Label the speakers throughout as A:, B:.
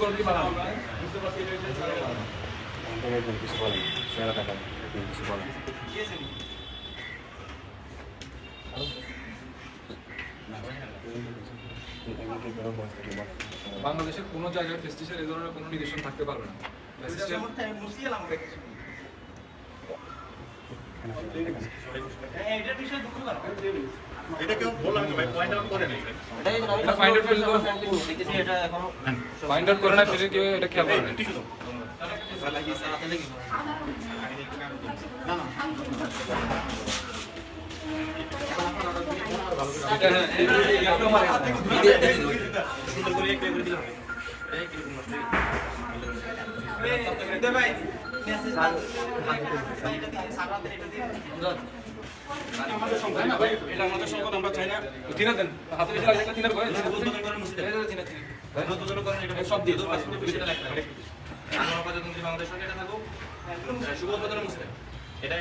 A: করে কি বানাবো?
B: আমরা বুঝতে পারছি এটা হচ্ছে সরকারি বানাবো।
C: কিছু বলেন কিছু বলেন
A: এই
C: যে আমি
A: এটা find out করে দেবো।
C: দেখেছি এটা এখনও
A: ফাইন্ড আউট করে না কেউ এটা খেয়াল করে। না।
B: সব দিয়ে প্রজাতন্ত্রী বাংলাদেশ সরকার এটা থাকুক। শুভ উদ্বোধন মুছে দেন। এটা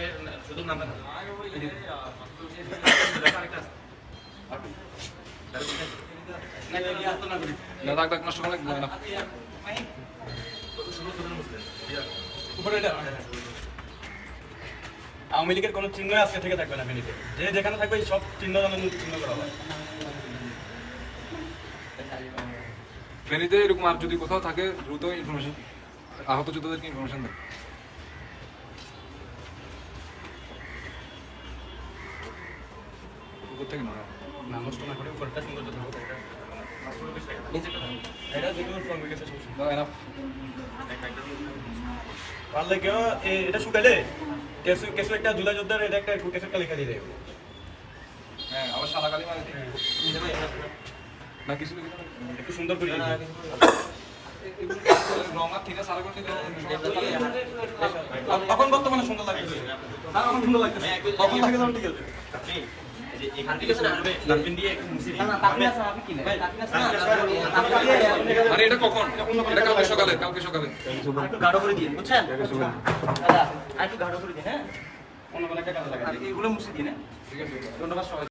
B: শুধু নামটা না। আরেকটা আছে। না, এটা দিয়ে আত্মনা করি।
A: না দাগ দাগ নষ্ট করে না
B: এটা। আওয়ামী লীগের কোনো চিহ্ন আজকে থেকে থাকবে না ফেনীতে যে যেখানে থাকবে সব চিহ্ন চিহ্ন করা হয়।
A: ফেনীতে এরকম আর যদি কোথাও থাকে দ্রুত ইনফরমেশন আহত যোদ্ধাদেরকে ইনফরমেশন দেন। উপর থেকে না
B: না নষ্ট না করে উপরটা সৌন্দর্য থাকবে একটা
A: হ্যাঁ
B: সুন্দর করে
C: না, না,
B: দিবে।
C: কিছু বলেন না।
A: রং আর থিনে সারা করে দিলে
B: তখন বর্তমানে সুন্দর লাগছে হ্যাঁ এখন সুন্দর লাগছে ঠিক আছে
C: না? না, না, তাকিয়ে আছে, আপনি কি নেন? তাকিয়ে আছে না? তাকিয়ে আছে।
A: আরে এটা কখন এটা কালকে সকালে কালকে সকালে
C: একটু গাঢ় করে দিন, বুঝছেন? দাদা, একটু গাঢ় করে দিন, হ্যাঁ?
B: অন্য কোনো একটা কাজে লাগে
C: এগুলো মুছে দিন, হ্যাঁ? ধন্যবাদ সবাই